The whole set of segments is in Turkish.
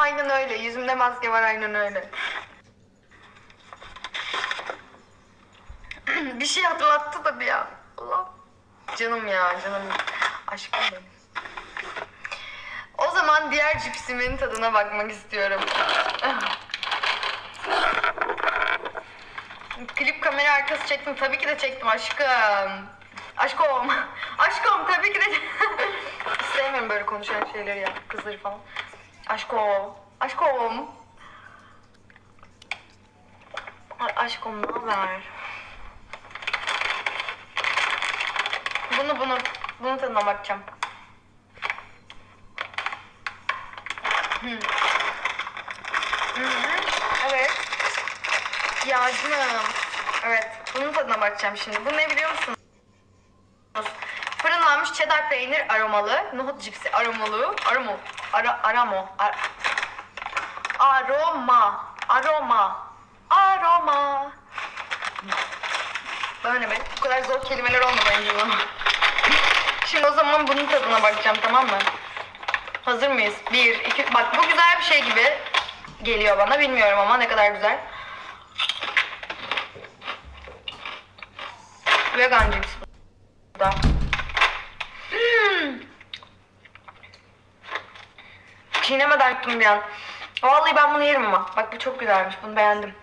Aynen öyle. Yüzümde maske var aynen öyle. bir şey hatırlattı da bir ya. Allah. Canım ya canım. Aşkım. O zaman diğer cipsimin tadına bakmak istiyorum. Klip kamera arkası çektim. Tabii ki de çektim aşkım. Aşkım. Aşkım tabii ki de sevmiyorum böyle konuşan şeyleri ya. Kızları falan. Aşkım. Ay aşkım ne haber? Bunu bunu. Bunun tadına bakacağım. Hı hı, Evet. Ya canım. Evet. Bunun tadına bakacağım şimdi. Bu ne biliyor musunuz? Cheddar peynir aromalı, nohut cipsi aromalı, aroma, ara, aramo, ar, aroma, aroma, aroma. Böyle be, bu kadar zor kelimeler olmadı önce bu. Şimdi o zaman bunun tadına bakacağım tamam mı? Hazır mıyız? Bir, iki, bak bu güzel bir şey gibi geliyor bana bilmiyorum ama ne kadar güzel. Vegan cips da. Çiğnemeden yuttum bir an. Vallahi ben bunu yerim ama. Bak bu çok güzelmiş. Bunu beğendim.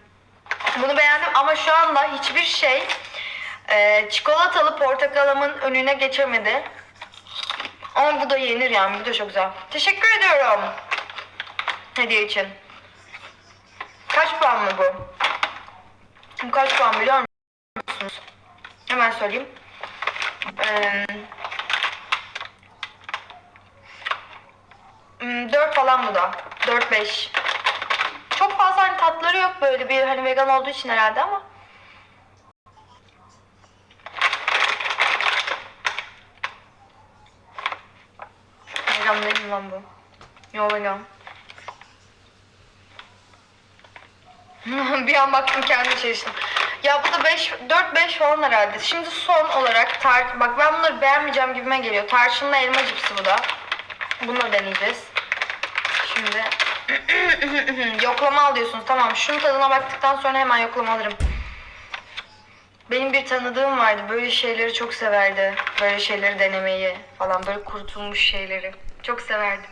Bunu beğendim ama şu anda hiçbir şey e, çikolatalı portakalımın önüne geçemedi. Ama bu da yenir yani. Bu da çok güzel. Teşekkür ediyorum. Hediye için. Kaç puan mı bu? Bu kaç puan biliyor musunuz? Hemen söyleyeyim. Ee, 4 falan bu da. 4-5. Çok fazla hani tatları yok böyle bir hani vegan olduğu için herhalde ama. Vegan değil lan bu? Yo vegan. bir an baktım kendi şaşırdım. Ya bu da 5 4 5 falan herhalde. Şimdi son olarak tar bak ben bunları beğenmeyeceğim gibime geliyor. Tarçınlı elma cipsi bu da. Bunları deneyeceğiz. Şimdi yoklama alıyorsunuz. Tamam. Şunun tadına baktıktan sonra hemen yoklama alırım. Benim bir tanıdığım vardı. Böyle şeyleri çok severdi. Böyle şeyleri denemeyi falan. Böyle kurutulmuş şeyleri. Çok severdi.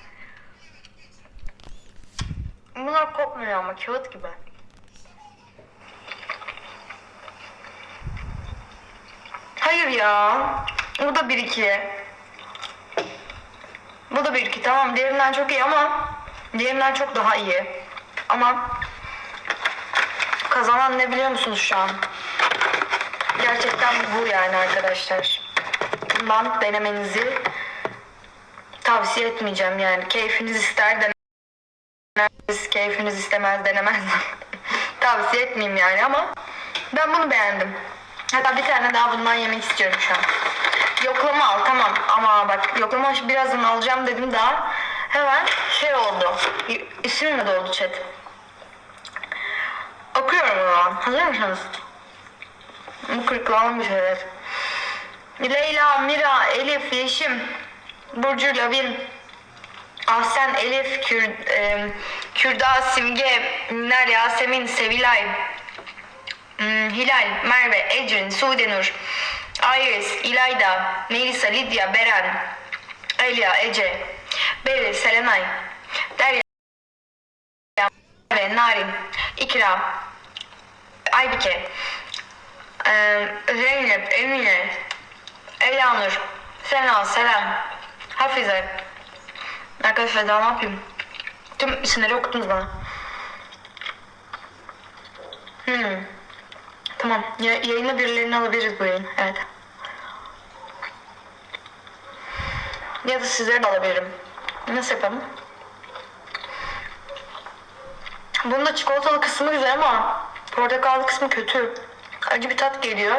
Bunlar kokmuyor ama kağıt gibi. Hayır ya. Bu da 1-2. Bu da 1-2 tamam. Diğerinden çok iyi ama diğerinden çok daha iyi. Ama kazanan ne biliyor musunuz şu an? Gerçekten bu yani arkadaşlar. Bundan denemenizi tavsiye etmeyeceğim yani. Keyfiniz ister denemez, keyfiniz istemez denemez. tavsiye etmeyeyim yani ama ben bunu beğendim. Hatta bir tane daha bundan yemek istiyorum şu an. Yoklama al tamam ama bak yoklama birazdan alacağım dedim daha. Hemen şey oldu. İsim mi doldu chat? Okuyorum o zaman. Hazır mısınız? Bu kırıklanmış bir şeyler. Leyla, Mira, Elif, Yeşim, Burcu, Lavin, Ahsen, Elif, Kür, e, Kürda, Simge, Minler, Yasemin, Sevilay, Hilal, Merve, Ecrin, Sudenur, Iris, İlayda, Melisa, Lidya, Beren, Elia, Ece, Beril, Selenay, Derya, Merve, Narin, İkra, Aybike, Zeynep, Emine, Elanur, Sena, Selam, Hafize. Arkadaşlar daha ne yapayım? Tüm isimleri okuttunuz bana. Hmm. Tamam. Ya, yayına birilerini alabiliriz bu yayın. Evet. Ya da sizleri de alabilirim. Nasıl yapalım? Bunun da çikolatalı kısmı güzel ama portakallı kısmı kötü. Acı bir tat geliyor.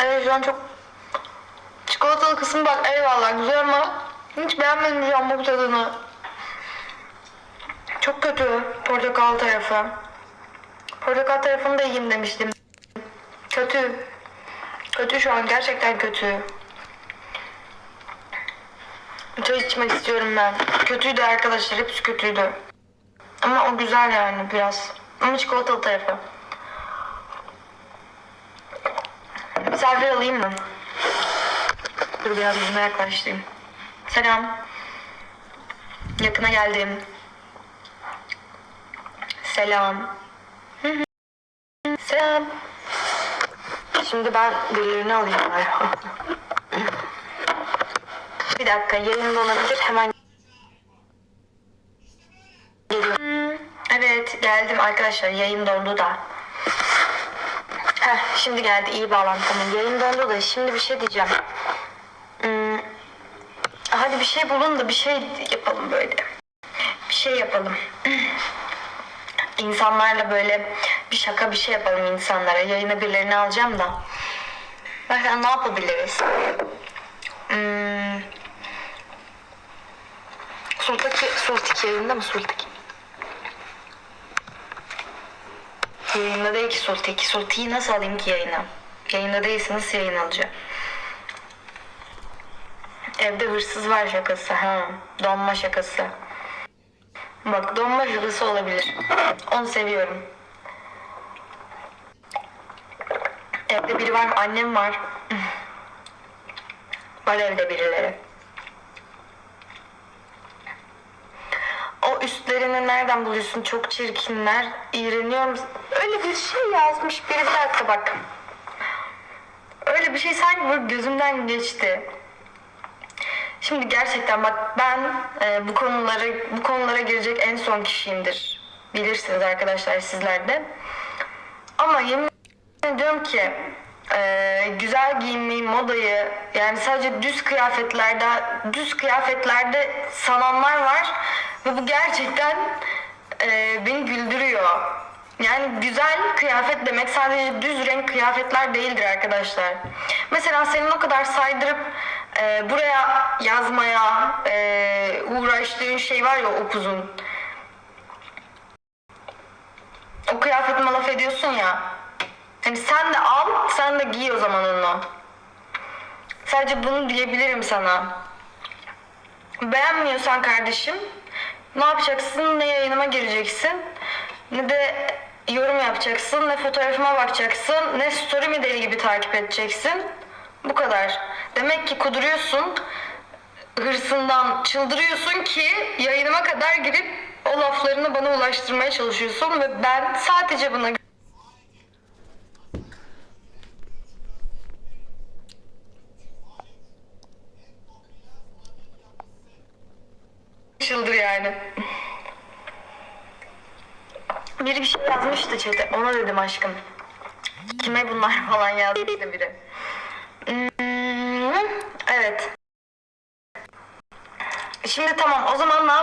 Evet şu an çok çikolatalı kısmı bak eyvallah güzel ama hiç beğenmedim şu an bu tadını. Çok kötü portakal tarafı. Portakal tarafını da yiyeyim demiştim. Kötü. Kötü şu an gerçekten kötü. Çay içmek istiyorum ben. Kötüydü arkadaşlar hepsi kötüydü. Ama o güzel yani biraz. Ama çikolatalı tarafı. Misafir alayım mı? Dur biraz yüzüme yaklaştırayım. Selam. Yakına geldim. Selam. Selam. Şimdi ben birilerini alayım. bari. Bir dakika yayında olabilir hemen geliyorum. Hmm, Evet geldim arkadaşlar yayın dondu da. Heh, şimdi geldi iyi bağlantı tamam. Yayın dondu da şimdi bir şey diyeceğim. Hmm, hadi bir şey bulun da bir şey yapalım böyle. Bir şey yapalım. İnsanlarla böyle bir şaka bir şey yapalım insanlara. Yayına birilerini alacağım da. Mesela ne yapabiliriz? Hmm, Sultaki, Sultik yayında mı Sultik? Yayında değil ki Sultik. Sultik'i nasıl alayım ki yayına? Yayında değilse nasıl yayın alacağım? Evde hırsız var şakası. Ha, donma şakası. Bak donma şakası olabilir. Onu seviyorum. Evde biri var? Annem var. Var evde birileri. O üstlerini nereden buluyorsun? Çok çirkinler. İğreniyorum. Öyle bir şey yazmış biri. Bir dakika bak. Öyle bir şey sanki böyle gözümden geçti. Şimdi gerçekten bak ben e, bu konuları bu konulara girecek en son kişiyimdir. Bilirsiniz arkadaşlar sizler de. Ama yemin ediyorum ki e, güzel giyinmeyi, modayı yani sadece düz kıyafetlerde düz kıyafetlerde sananlar var ve bu gerçekten e, beni güldürüyor. Yani güzel kıyafet demek sadece düz renk kıyafetler değildir arkadaşlar. Mesela senin o kadar saydırıp e, buraya yazmaya e, uğraştığın şey var ya upuzun. O kıyafetime laf ediyorsun ya. Hani sen de al, sen de giy o zaman onu. Sadece bunu diyebilirim sana. Beğenmiyorsan kardeşim, ne yapacaksın? Ne yayınıma gireceksin, ne de yorum yapacaksın, ne fotoğrafıma bakacaksın, ne story'mi deli gibi takip edeceksin. Bu kadar. Demek ki kuduruyorsun, hırsından çıldırıyorsun ki yayınıma kadar girip o laflarını bana ulaştırmaya çalışıyorsun ve ben sadece buna yani. Biri bir şey yazmıştı chat'e. Ona dedim aşkım. Kime bunlar falan yazmıştı biri. Hmm, evet. Şimdi tamam o zaman ne yap?